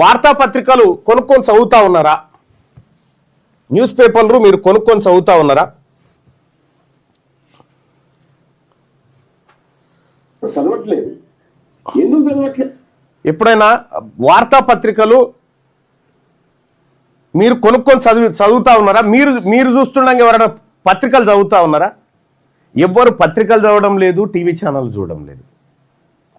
వార్తాపత్రికలు కొనుక్కొని చదువుతా ఉన్నారా? న్యూస్ పేపర్లు మీరు కొనుక్కొని చదువుతా ఉన్నారా? చదవట్లేదు. ఎందుకు చదవట్లేదు? ఎప్పుడైనా వార్తాపత్రికలు మీరు కొనుక్కొని చదివి చదువుతా ఉన్నారా? మీరు మీరు చూస్తుండగా ఎవరైనా పత్రికలు చదువుతా ఉన్నారా? ఎవ్వరు పత్రికలు చదవడం లేదు టీవీ ఛానల్ చూడడం లేదు.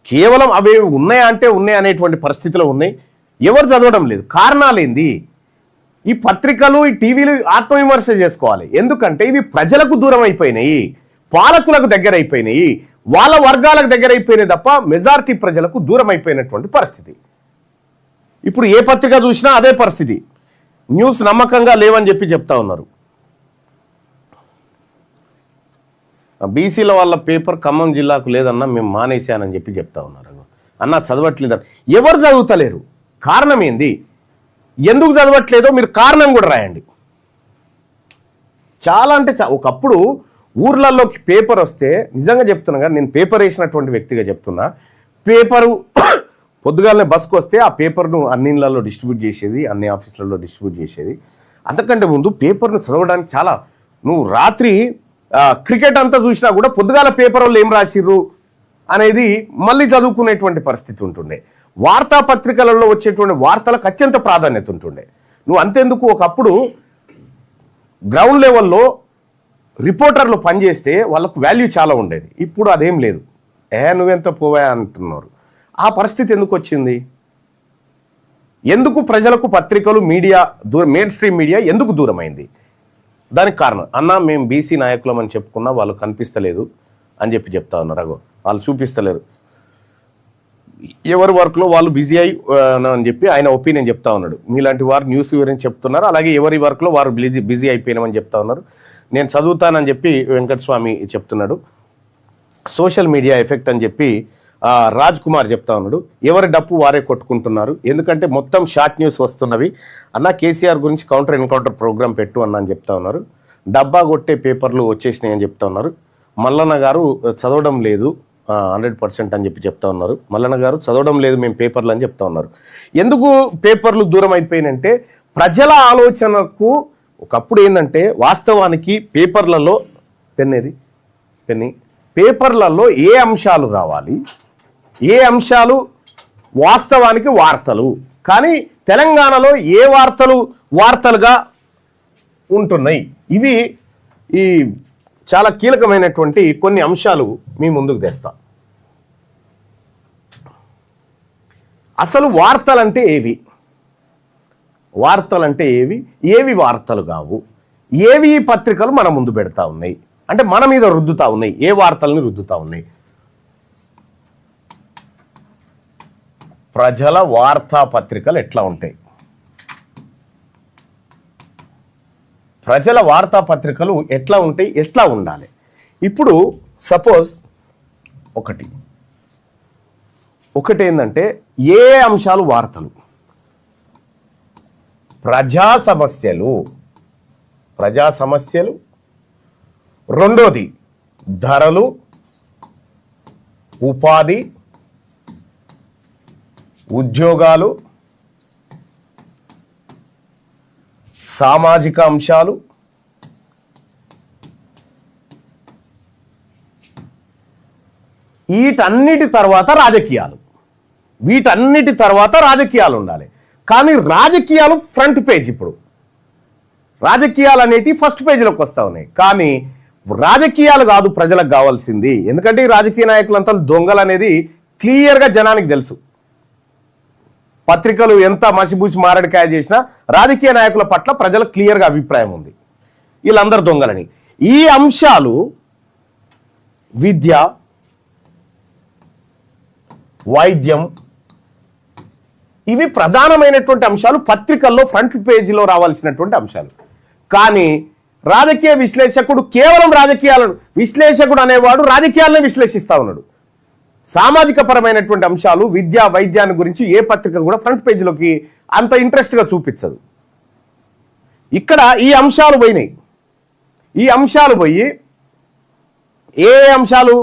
కేవలం అవి ఉన్నాయా అంటే ఉన్నాయి అనేటువంటి పరిస్థితిలో ఉన్నాయి. ఎవరు చదవడం లేదు. కారణాలు ఏంది ఈ పత్రికలు ఈ టీవీలు ఆత్మవిమర్శ చేసుకోవాలి. ఎందుకంటే ఇవి ప్రజలకు దూరం అయిపోయినాయి పాలకులకు దగ్గర అయిపోయినాయి వాళ్ళ వర్గాలకు దగ్గర అయిపోయినాయి తప్ప మెజార్టీ ప్రజలకు దూరం అయిపోయినటువంటి పరిస్థితి. ఇప్పుడు ఏ పత్రిక చూసినా అదే పరిస్థితి. న్యూస్ నమ్మకంగా లేవని చెప్పి చెప్తా ఉన్నారు. బీసీల వాళ్ళ పేపర్ ఖమ్మం జిల్లాకు లేదన్నా మేము మానేశానని చెప్పి చెప్తా ఉన్నారు. అన్న చదవట్లేదు ఎవరు చదువుతలేరు? కారణం ఏంది ఎందుకు చదవట్లేదో మీరు కారణం కూడా రాయండి. చాలా అంటే చా- ఒకప్పుడు ఊర్లలోకి పేపర్ వస్తే నిజంగా చెప్తున్నా నేను పేపర్ వేసినటువంటి వ్యక్తిగా చెప్తున్నా పేపరు పొద్దుగాలనే బస్కు వస్తే ఆ పేపర్ను అన్నిళ్ళల్లో డిస్ట్రిబ్యూట్ చేసేది అన్ని ఆఫీసులలో డిస్ట్రిబ్యూట్ చేసేది. అంతకంటే ముందు పేపర్ను చదవడానికి చాలా నువ్వు రాత్రి క్రికెట్ అంతా చూసినా కూడా పొద్దుగాల పేపర్ వాళ్ళు ఏం రాసిర్రు? అనేది మళ్ళీ చదువుకునేటువంటి పరిస్థితి ఉంటుండే. వార్తాపత్రికలలో వచ్చేటువంటి వార్తలకు అత్యంత ప్రాధాన్యత ఉంటుండే. నువ్వు అంతెందుకు ఒకప్పుడు గ్రౌండ్ లెవెల్లో రిపోర్టర్లు పనిచేస్తే వాళ్ళకు వాల్యూ చాలా ఉండేది. ఇప్పుడు అదేం లేదు. ఏ నువ్వెంత పోవా అంటున్నారు. ఆ పరిస్థితి ఎందుకు వచ్చింది? ఎందుకు ప్రజలకు పత్రికలు మీడియా దూరం మెయిన్ స్ట్రీమ్ మీడియా ఎందుకు దూరమైంది? దానికి కారణం అన్న మేము బీసీ నాయకులం అని చెప్పుకున్నా వాళ్ళు కనిపిస్తలేదు అని చెప్పి చెప్తా ఉన్నారు. రఘు వాళ్ళు చూపిస్తలేరు. ఎవరి వర్క్లో వాళ్ళు బిజీ అయి అని చెప్పి ఆయన ఒపీనియన్ చెప్తా ఉన్నాడు. మీలాంటి వారు న్యూస్ గురించి చెప్తున్నారు అలాగే ఎవరి వర్క్లో వారు బిజీ బిజీ అయిపోయినామని చెప్తా ఉన్నారు. నేను చదువుతానని చెప్పి వెంకటస్వామి చెప్తున్నాడు. సోషల్ మీడియా ఎఫెక్ట్ అని చెప్పి రాజ్ కుమార్ చెప్తా ఉన్నాడు. ఎవరి డప్పు వారే కొట్టుకుంటున్నారు. ఎందుకంటే మొత్తం షార్ట్ న్యూస్ వస్తున్నవి. అన్న కేసీఆర్ గురించి కౌంటర్ ఎన్కౌంటర్ ప్రోగ్రామ్ పెట్టు అన్న అని చెప్తా ఉన్నారు. డబ్బా కొట్టే పేపర్లు వచ్చేసినాయి అని చెప్తా ఉన్నారు. మల్లన్న గారు చదవడం లేదు. హండ్రెడ్ పర్సెంట్ అని చెప్పి చెప్తా ఉన్నారు. మల్లన్న గారు చదవడం లేదు మేము పేపర్లు అని చెప్తా ఉన్నారు. ఎందుకు పేపర్లు దూరం అయిపోయినంటే ప్రజల ఆలోచనకు ఒకప్పుడు ఏంటంటే వాస్తవానికి పేపర్లలో పెన్నేది? పెన్ని? పేపర్లలో ఏ అంశాలు రావాలి? ఏ అంశాలు వాస్తవానికి వార్తలు? కానీ తెలంగాణలో ఏ వార్తలు వార్తలుగా ఉంటున్నాయి? ఇవి ఈ చాలా కీలకమైనటువంటి కొన్ని అంశాలు మీ ముందుకు తెస్తా. అసలు వార్తలంటే ఏవి? వార్తలంటే ఏవి? ఏవి వార్తలు కావు? ఏవి ఈ పత్రికలు మన ముందు పెడతా ఉన్నాయి? అంటే మన మీద రుద్దుతా ఉన్నాయి. ఏ వార్తల్ని రుద్దుతా ఉన్నాయి? ప్రజల వార్తా పత్రికలు ఎట్లా ఉంటాయి? ప్రజల వార్తాపత్రికలు ఎట్లా ఉంటాయి ఎట్లా ఉండాలి? ఇప్పుడు సపోజ్ ఒకటి. ఒకటి ఏంటంటే ఏ అంశాలు వార్తలు? ప్రజా సమస్యలు. ప్రజా సమస్యలు. రెండోది ధరలు. ఉపాధి. ఉద్యోగాలు. సామాజిక అంశాలు. వీటన్నిటి తర్వాత రాజకీయాలు. వీటన్నిటి తర్వాత రాజకీయాలు ఉండాలి. కానీ రాజకీయాలు ఫ్రంట్ పేజ్ ఇప్పుడు. రాజకీయాలు అనేటి ఫస్ట్ పేజీలోకి వస్తూ ఉన్నాయి. కానీ రాజకీయాలు కాదు ప్రజలకు కావాల్సింది. ఎందుకంటే ఈ రాజకీయ నాయకులంతా దొంగలు అనేది క్లియర్గా జనానికి తెలుసు. పత్రికలు ఎంత మసిబూసి మారడికాయ చేసినా రాజకీయ నాయకుల పట్ల ప్రజలకు క్లియర్గా అభిప్రాయం ఉంది. వీళ్ళందరూ దొంగలని. ఈ అంశాలు విద్య వైద్యం ఇవి ప్రధానమైనటువంటి అంశాలు. పత్రికల్లో ఫ్రంట్ పేజీలో రావాల్సినటువంటి అంశాలు. కానీ రాజకీయ విశ్లేషకుడు కేవలం రాజకీయాలను విశ్లేషకుడు అనేవాడు రాజకీయాలను విశ్లేషిస్తా ఉన్నాడు. సామాజిక పరమైనటువంటి అంశాలు విద్య వైద్యాన్ని గురించి ఏ పత్రిక కూడా ఫ్రంట్ పేజీలోకి అంత ఇంట్రెస్ట్గా చూపించదు. ఇక్కడ ఈ అంశాలు పోయినాయి. ఈ అంశాలు పోయి ఏ అంశాలు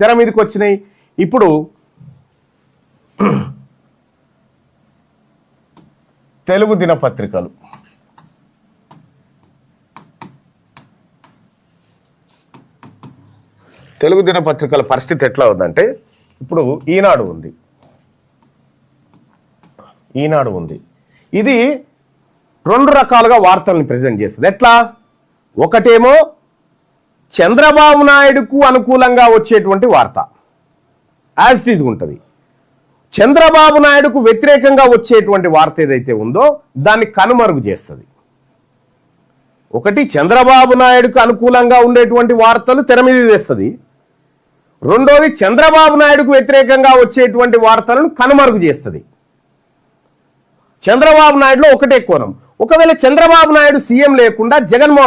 తెర మీదకి వచ్చినాయి? ఇప్పుడు తెలుగు దినపత్రికలు. తెలుగు దినపత్రికల పరిస్థితి ఎట్లా ఉందంటే ఇప్పుడు ఈనాడు ఉంది. ఈనాడు ఉంది. ఇది రెండు రకాలుగా వార్తల్ని ప్రజెంట్ చేస్తుంది. ఎట్లా? ఒకటేమో చంద్రబాబు నాయుడుకు అనుకూలంగా వచ్చేటువంటి వార్త. యాజ్ ఇట్ ఈజ్ ఉంటుంది. చంద్రబాబు నాయుడుకు వ్యతిరేకంగా వచ్చేటువంటి వార్త ఏదైతే ఉందో దాన్ని కనుమరుగు చేస్తుంది. ఒకటి చంద్రబాబు నాయుడుకు అనుకూలంగా ఉండేటువంటి వార్తలు తెర మీద తెస్తుంది రెండోది చంద్రబాబు నాయుడుకు వ్యతిరేకంగా వచ్చేటువంటి వార్తలను కనుమరుగు చేస్తుంది. చంద్రబాబు నాయుడులో ఒకటే కోణం. ఒకవేళ చంద్రబాబు నాయుడు సీఎం లేకుండా జగన్మోహన్